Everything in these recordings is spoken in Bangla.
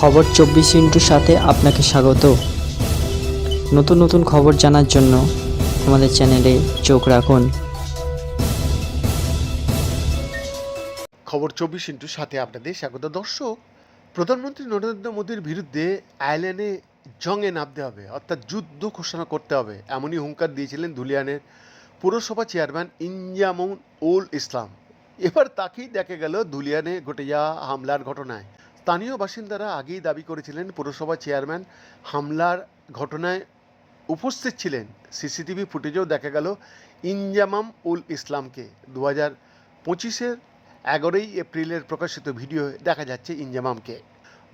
খবর চব্বিশ ইন্টুর সাথে আপনাকে স্বাগত। নতুন নতুন খবর জানার জন্য আমাদের চ্যানেলে চোখ রাখুন। খবর চব্বিশ ইন্টুর সাথে আপনাদের স্বাগত। দর্শক, প্রধানমন্ত্রী নরেন্দ্র মোদীর বিরুদ্ধে আইল্যান্ডে জঙ্গে নামতে হবে, অর্থাৎ যুদ্ধ ঘোষণা করতে হবে, এমনই হুঙ্কার দিয়েছিলেন ধুলিয়ানের পুরসভা চেয়ারম্যান ইনজামুন উল ইসলাম। এবার তাকেই দেখা গেল ধুলিয়ানে ঘটে যাওয়া হামলার ঘটনায়। স্থানীয় বাসিন্দারা আগেই দাবি করেছিলেন পুরসভা চেয়ারম্যান হামলার ঘটনায় উপস্থিত ছিলেন। সিসিটিভি ফুটেজেও দেখা গেল ইনজামাম উল ইসলামকে। দু হাজার পঁচিশের এগারোই এপ্রিলের প্রকাশিত ভিডিও দেখা যাচ্ছে ইনজামামকে।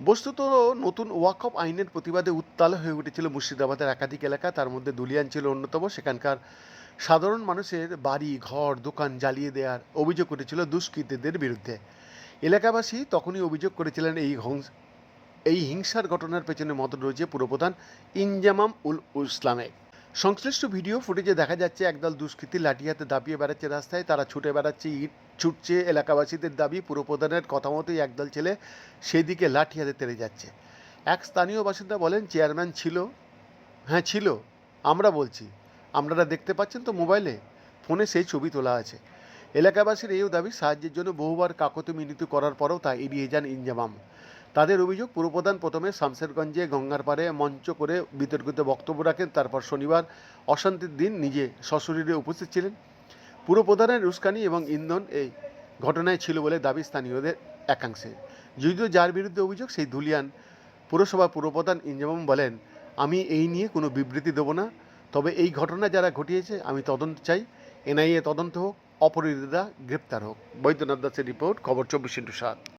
বস্তুত নতুন ওয়াকফ আইনের প্রতিবাদে উত্তাল হয়ে উঠেছিল মুর্শিদাবাদের একাধিক এলাকা, তার মধ্যে দুলিয়ান ছিল অন্যতম। সেখানকার সাধারণ মানুষের বাড়ি, ঘর, দোকান জ্বালিয়ে দেওয়ার অভিযোগ করেছিল দুষ্কৃতীদের বিরুদ্ধে। এলাকাবাসী তখনই অভিযোগ করেছিলেন, এই হংস এই হিংসার ঘটনার পেছনে মদত রয়েছে পুরপ্রধান ইনজামাম উল ইসলামে সংশ্লিষ্ট ভিডিও ফুটেজে দেখা যাচ্ছে, একদল দুষ্কৃতী লাঠি হাতে দাপিয়ে বেড়াচ্ছে রাস্তায়। তারা ছুটে বেড়াচ্ছে, ইট ছুটছে এলাকাবাসীদের দাবি, পুরপ্রধানের কথা মতোই একদল ছেলে সেই দিকে লাঠি হাতে তেড়ে যাচ্ছে। এক স্থানীয় বাসিন্দা বলেন, চেয়ারম্যান ছিল। হ্যাঁ ছিল। আমরা বলছি। আপনারা দেখতে পাচ্ছেন তো মোবাইলে? ফোনে সেই ছবি তোলা আছে। এলাকাবাসীর এই দাবি, সাহায্যের জন্য বহুবার কাকতি মিনতি করার পরেও তা এড়িয়ে যান ইনজামাম। তাদের অভিযোগ পুরপ্রধান প্রথমে শামসেরগঞ্জে গঙ্গার পাড়ে মঞ্চ করে বিতর্কিত বক্তব্য রাখেন, তারপর শনিবার অশান্তির দিন নিজে সশরীরে উপস্থিত ছিলেন। পুরপ্রধানের উস্কানি এবং ইন্ধন এই ঘটনায় ছিল বলে দাবি স্থানীয়দের একাংশে। যদিও যার বিরুদ্ধে অভিযোগ, সেই ধুলিয়ান পুরসভা পুরপ্রধান ইনজামাম বলেন, আমি এই নিয়ে কোনো বিবৃতি দেবো না, তবে এই ঘটনা যারা ঘটিয়েছে, আমি তদন্ত চাই, এনআইএ তদন্ত হোক অপরাধীরা গ্রেপ্তার হোক। বৈদ্যনাথ দাসের রিপোর্ট খবর চব্বিশ ইন্টু সাত।